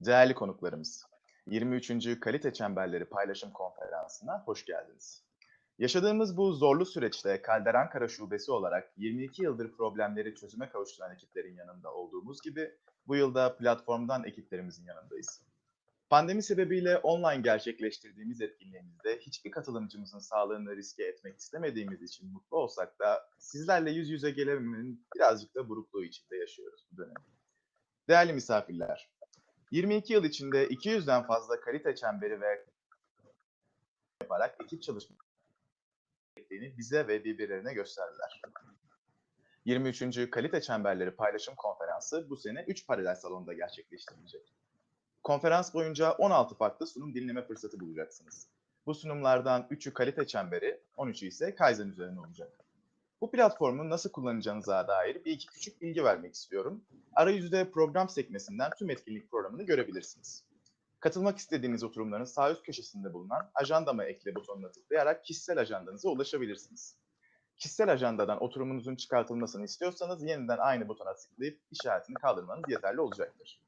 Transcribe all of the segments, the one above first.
Değerli konuklarımız, 23. Kalite Çemberleri Paylaşım Konferansı'na hoş geldiniz. Yaşadığımız bu zorlu süreçte Kalder Ankara Şubesi olarak 22 yıldır problemleri çözüme kavuşturan ekiplerin yanında olduğumuz gibi bu yılda platformdan ekiplerimizin yanındayız. Pandemi sebebiyle online gerçekleştirdiğimiz etkinliğimizde hiçbir katılımcımızın sağlığını riske etmek istemediğimiz için mutlu olsak da sizlerle yüz yüze gelememenin birazcık da burukluğu içinde yaşıyoruz bu dönemi. Değerli misafirler, 22 yıl içinde 200'den fazla kalite çemberi ve yaparak ekip çalışması gerektiğini bize ve birbirlerine gösterdiler. 23. Kalite Çemberleri Paylaşım Konferansı bu sene 3 paralel salonda gerçekleştirilecek. Konferans boyunca 16 farklı sunum dinleme fırsatı bulacaksınız. Bu sunumlardan 3'ü kalite çemberi, 13'ü ise Kaizen üzerine olacak. Bu platformu nasıl kullanacağınıza dair bir iki küçük bilgi vermek istiyorum. Arayüzde program sekmesinden tüm etkinlik programını görebilirsiniz. Katılmak istediğiniz oturumların sağ üst köşesinde bulunan ajandama ekle butonuna tıklayarak kişisel ajandanıza ulaşabilirsiniz. Kişisel ajandadan oturumunuzun çıkartılmasını istiyorsanız yeniden aynı butona tıklayıp işaretini kaldırmanız yeterli olacaktır.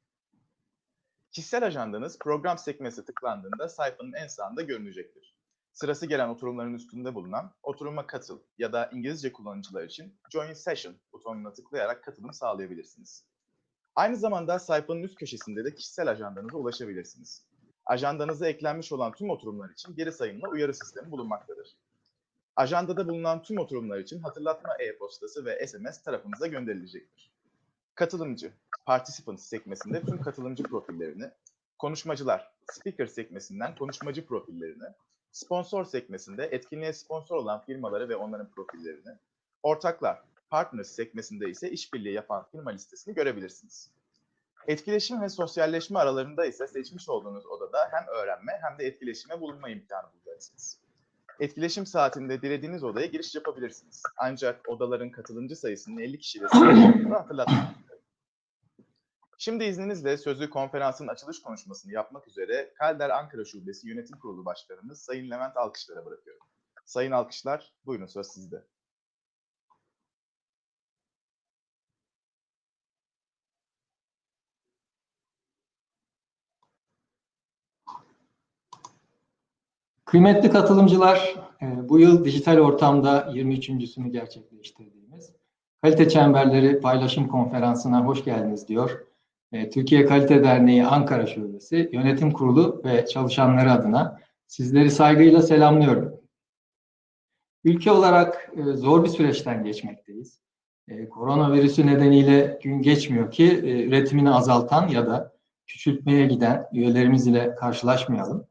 Kişisel ajandanız program sekmesi tıklandığında sayfanın en sağında görünecektir. Sırası gelen oturumların üstünde bulunan oturuma katıl ya da İngilizce kullanıcılar için Join Session butonuna tıklayarak katılım sağlayabilirsiniz. Aynı zamanda sayfanın üst köşesinde de kişisel ajandanıza ulaşabilirsiniz. Ajandanıza eklenmiş olan tüm oturumlar için geri sayımla uyarı sistemi bulunmaktadır. Ajandada bulunan tüm oturumlar için hatırlatma e-postası ve SMS tarafınıza gönderilecektir. Katılımcı, Participants sekmesinde tüm katılımcı profillerini, konuşmacılar, Speaker sekmesinden konuşmacı profillerini, sponsor sekmesinde etkinliğe sponsor olan firmaları ve onların profillerini, ortaklar, Partners sekmesinde ise işbirliği yapan firma listesini görebilirsiniz. Etkileşim ve sosyalleşme aralarında ise seçmiş olduğunuz odada hem öğrenme hem de etkileşime bulunma imkanı bulacaksınız. Etkileşim saatinde dilediğiniz odaya giriş yapabilirsiniz. Ancak odaların katılımcı sayısının 50 kişiyle sınırlandığını hatırlatmak isterim. Şimdi izninizle sözü konferansın açılış konuşmasını yapmak üzere Kalder Ankara Şubesi Yönetim Kurulu Başkanımız Sayın Levent Alkışlar'a bırakıyorum. Sayın Alkışlar, buyurun söz sizde. Kıymetli katılımcılar, e, bu yıl dijital ortamda 23.sünü gerçekleştirdiğimiz Kalite Çemberleri Paylaşım Konferansı'na hoş geldiniz diyor. E, Türkiye Kalite Derneği Ankara Şubesi Yönetim Kurulu ve çalışanları adına sizleri saygıyla selamlıyorum. Ülke olarak e, zor bir süreçten geçmekteyiz. Koronavirüsü nedeniyle gün geçmiyor ki üretimini azaltan ya da küçültmeye giden üyelerimiz ile karşılaşmayalım.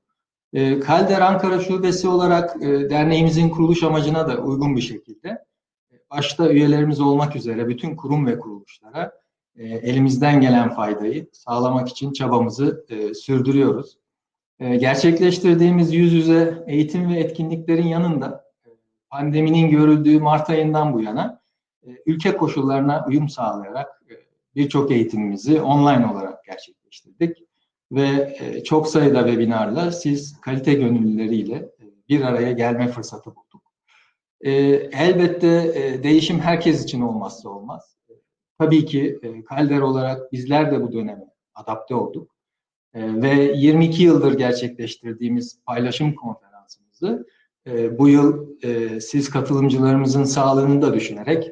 E, Kalder Ankara Şubesi olarak e, derneğimizin kuruluş amacına da uygun bir şekilde e, başta üyelerimiz olmak üzere bütün kurum ve kuruluşlara e, elimizden gelen faydayı sağlamak için çabamızı e, sürdürüyoruz. E, gerçekleştirdiğimiz yüz yüze eğitim ve etkinliklerin yanında pandeminin görüldüğü Mart ayından bu yana ülke koşullarına uyum sağlayarak birçok eğitimimizi online olarak gerçekleştirdik ve çok sayıda webinarla siz kalite gönüllüleriyle bir araya gelme fırsatı bulduk. Elbette değişim herkes için olmazsa olmaz. Tabii ki Kalder olarak bizler de bu döneme adapte olduk. Ve 22 yıldır gerçekleştirdiğimiz paylaşım konferansımızı bu yıl siz katılımcılarımızın sağlığını da düşünerek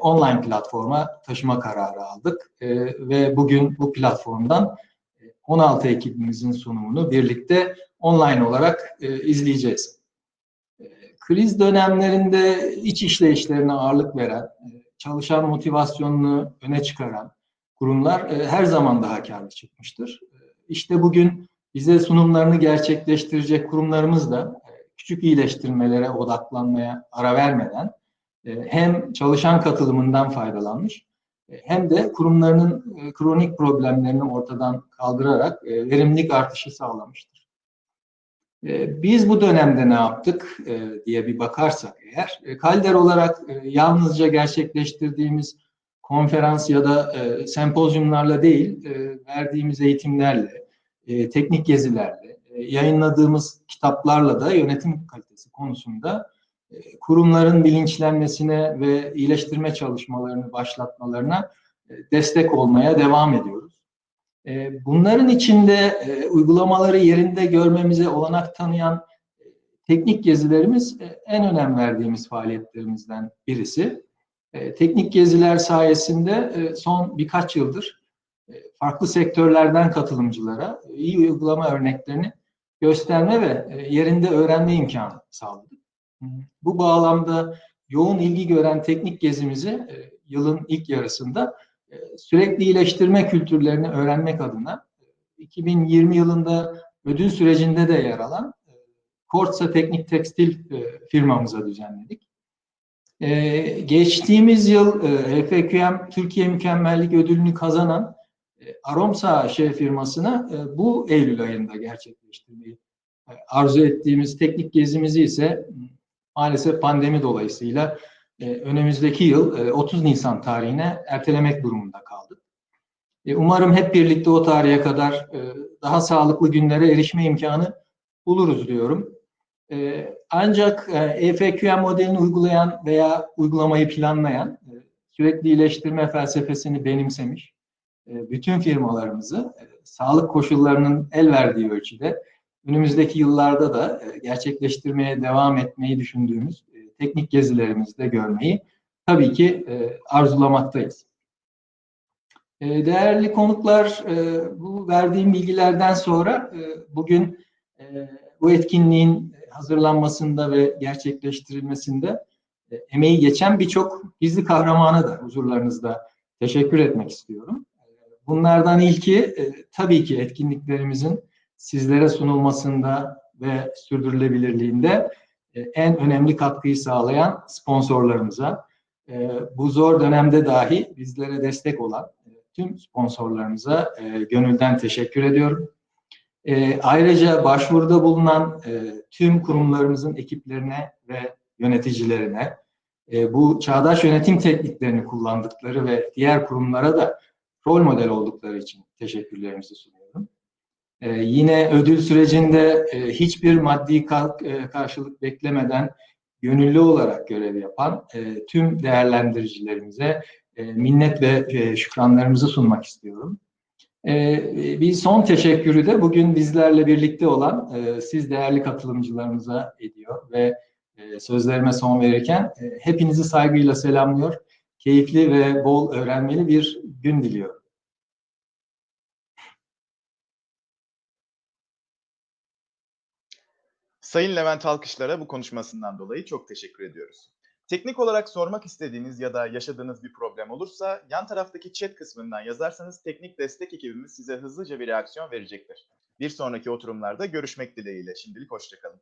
online platforma taşıma kararı aldık. Ve bugün bu platformdan 16 ekibimizin sunumunu birlikte online olarak e, izleyeceğiz. E, kriz dönemlerinde iç işleyişlerine ağırlık veren, e, çalışan motivasyonunu öne çıkaran kurumlar e, her zaman daha karlı çıkmıştır. E, işte bugün bize sunumlarını gerçekleştirecek kurumlarımız da e, küçük iyileştirmelere odaklanmaya ara vermeden e, hem çalışan katılımından faydalanmış hem de kurumlarının kronik problemlerini ortadan kaldırarak e, verimlilik artışı sağlamıştır. E, biz bu dönemde ne yaptık diye bir bakarsak eğer, Kalder olarak yalnızca gerçekleştirdiğimiz konferans ya da sempozyumlarla değil, verdiğimiz eğitimlerle, teknik gezilerle, yayınladığımız kitaplarla da yönetim kalitesi konusunda kurumların bilinçlenmesine ve iyileştirme çalışmalarını başlatmalarına e, destek olmaya devam ediyoruz. E, bunların içinde e, uygulamaları yerinde görmemize olanak tanıyan e, teknik gezilerimiz e, en önem verdiğimiz faaliyetlerimizden birisi. Teknik geziler sayesinde son birkaç yıldır farklı sektörlerden katılımcılara iyi uygulama örneklerini gösterme ve yerinde öğrenme imkanı sağladık. Bu bağlamda yoğun ilgi gören teknik gezimizi yılın ilk yarısında sürekli iyileştirme kültürlerini öğrenmek adına 2020 yılında ödül sürecinde de yer alan e, Kortsa Teknik Tekstil e, firmamıza düzenledik. E, geçtiğimiz yıl e, HFQM Türkiye Mükemmellik Ödülünü kazanan e, Aromsa AŞ firmasına e, bu Eylül ayında gerçekleştirmeyi e, arzu ettiğimiz teknik gezimizi ise maalesef pandemi dolayısıyla e, önümüzdeki yıl e, 30 Nisan tarihine ertelemek durumunda kaldık. E, umarım hep birlikte o tarihe kadar e, daha sağlıklı günlere erişme imkanı buluruz diyorum. E, ancak e, EFQM modelini uygulayan veya uygulamayı planlayan, e, sürekli iyileştirme felsefesini benimsemiş e, bütün firmalarımızı e, sağlık koşullarının el verdiği ölçüde önümüzdeki yıllarda da e, gerçekleştirmeye devam etmeyi düşündüğümüz e, teknik gezilerimizde görmeyi tabii ki e, arzulamaktayız. E, değerli konuklar, e, bu verdiğim bilgilerden sonra e, bugün e, bu etkinliğin hazırlanmasında ve gerçekleştirilmesinde e, emeği geçen birçok gizli kahramana da huzurlarınızda teşekkür etmek istiyorum. Bunlardan ilki e, tabii ki etkinliklerimizin sizlere sunulmasında ve sürdürülebilirliğinde en önemli katkıyı sağlayan sponsorlarımıza, e, bu zor dönemde dahi bizlere destek olan e, tüm sponsorlarımıza gönülden teşekkür ediyorum. Ayrıca başvuruda bulunan tüm kurumlarımızın ekiplerine ve yöneticilerine, bu çağdaş yönetim tekniklerini kullandıkları ve diğer kurumlara da rol model oldukları için teşekkürlerimizi sunuyorum. Ee, yine ödül sürecinde e, hiçbir maddi ka e, karşılık beklemeden gönüllü olarak görev yapan e, tüm değerlendiricilerimize e, minnet ve e, şükranlarımızı sunmak istiyorum. E, bir son teşekkürü de bugün bizlerle birlikte olan e, siz değerli katılımcılarımıza ediyor ve e, sözlerime son verirken e, hepinizi saygıyla selamlıyor. Keyifli ve bol öğrenmeli bir gün diliyorum. Sayın Levent Alkışlar'a bu konuşmasından dolayı çok teşekkür ediyoruz. Teknik olarak sormak istediğiniz ya da yaşadığınız bir problem olursa yan taraftaki chat kısmından yazarsanız teknik destek ekibimiz size hızlıca bir reaksiyon verecektir. Bir sonraki oturumlarda görüşmek dileğiyle. Şimdilik hoşçakalın.